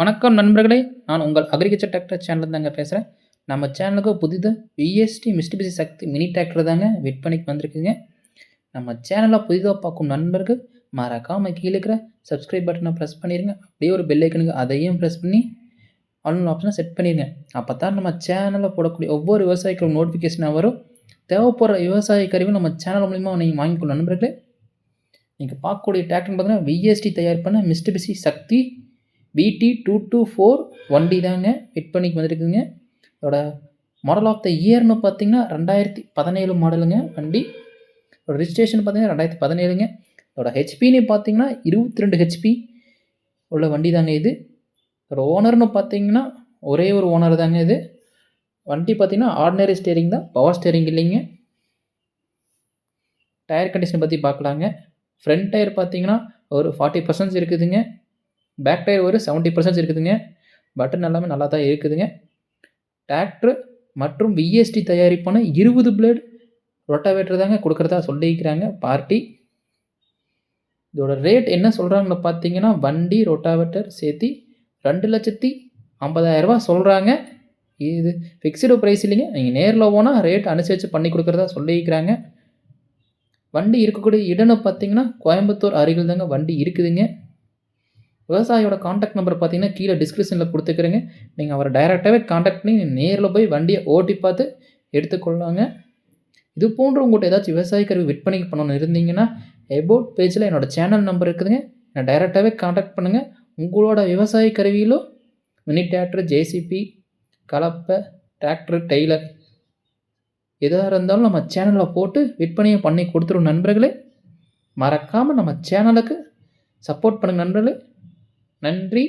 வணக்கம் நண்பர்களே நான் உங்கள் அக்ரிகல்ச்சர் டிராக்டர் சேனல் தாங்க பேசுகிறேன் நம்ம சேனலுக்கு புதிதாக விஎஸ்டி மிஸ்டிபிசி சக்தி மினி டிராக்டர் தாங்க விற்பனைக்கு வந்திருக்குங்க. நம்ம சேனலை புதிதாக பார்க்கும் நண்பர்கள் மறக்காமல் கீழே இருக்கிற சப்ஸ்கிரைப் பட்டனை ப்ரெஸ் பண்ணிடுங்க அப்படியே ஒரு பெல் ஐக்கனுக்கு அதையும் ப்ரெஸ் பண்ணி ஆன்லைன் ஆப்ஷனை செட் பண்ணிடுங்க அப்போ தான் நம்ம சேனலில் போடக்கூடிய ஒவ்வொரு விவசாயிகளும் நோட்டிஃபிகேஷனாக வரும். தேவைப்படுற விவசாய கருவி நம்ம சேனல் மூலிமா நீங்கள் வாங்கிக்கொள்ள நண்பர்களே. நீங்கள் பார்க்கக்கூடிய டிராக்டர்னு பார்த்தீங்கன்னா விஎஸ்டி தயார் பண்ண மிஸ்டிபிசி சக்தி விடி டூ டூ ஃபோர் வண்டி தாங்க. ஃபிட் பண்ணிக்கு வந்துருக்குங்க. இதோட மாடல் ஆஃப் த இயர்னு பார்த்தீங்கன்னா ரெண்டாயிரத்தி பதினேழு மாடலுங்க வண்டி. இதோட ரிஜிஸ்ட்ரேஷன் பார்த்தீங்கன்னா ரெண்டாயிரத்தி பதினேழுங்க. இதோட ஹெச்பின்னு பார்த்தீங்கன்னா இருபத்தி ரெண்டு ஹெச்பி உள்ள வண்டி தாங்க இது. இதோட ஓனர்னு பார்த்தீங்கன்னா ஒரே ஒரு ஓனர் தாங்க இது. வண்டி பார்த்தீங்கன்னா ஆர்டினரி ஸ்டேரிங் தான். பவர் ஸ்டேரிங் இல்லைங்க. டயர் கண்டிஷன் பற்றி பார்க்கலாங்க ஃப்ரண்ட் டயர் பார்த்தீங்கன்னா ஒரு ஃபார்ட்டி பர்சன்ட் இருக்குதுங்க. பேக் டயர் ஒரு செவன்ட்டி பர்சன்ட் இருக்குதுங்க. பட்டன் எல்லாமே நல்லா தான் இருக்குதுங்க. டிராக்டர் மற்றும் விஎஸ்டி தயாரிப்பான இருபது பிளேட் ரொட்டாவேட்டர் தாங்க கொடுக்குறதா சொல்லியிருக்கிறாங்க பார்ட்டி. இதோட ரேட் என்ன சொல்கிறாங்கன்னு பார்த்தீங்கன்னா வண்டி ரொட்டாவேட்டர் சேர்த்து ரெண்டு லட்சத்தி ஐம்பதாயிரரூபா சொல்கிறாங்க இது ஃபிக்ஸ்டு ப்ரைஸ் இல்லைங்க. நீங்கள் நேரில் போனால் ரேட் அனுசரித்து பண்ணி கொடுக்குறதா சொல்லியிருக்கிறாங்க. வண்டி இருக்கக்கூடிய இடம்னு பார்த்தீங்கன்னா கோயம்புத்தூர் அருகில் தாங்க வண்டி இருக்குதுங்க. விவசாயியோட காண்டாக்ட் நம்பர் பார்த்தீங்கன்னா கீழே டிஸ்கிரிப்ஷனில் கொடுத்துக்கிறேங்க. நீங்கள் அவரை டைரெக்டாகவே காண்டாக்ட் பண்ணி நேரில் போய் வண்டியை ஓட்டி பார்த்து எடுத்துக்கொள்ளாங்க. இது போன்ற உங்கள்கிட்ட ஏதாச்சும் விவசாய கருவி விற்பனைக்கு பண்ணணும்னு இருந்தீங்கன்னா எபோட் பேஜில் என்னோடய சேனல் நம்பர் இருக்குதுங்க. நான் டைரெக்டாகவே காண்டாக்ட் பண்ணுங்கள் உங்களோட விவசாய கருவியிலும் மினி டிராக்டர் ஜேசிபி கலப்பை டிராக்டர் டெய்லர் எதாக இருந்தாலும் நம்ம சேனலில் போட்டு விற்பனையை பண்ணி கொடுத்துரும் நண்பர்களே. மறக்காமல் நம்ம சேனலுக்கு சப்போர்ட் பண்ணுங்கள் நண்பர்களே. நன்றி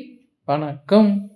வணக்கம்.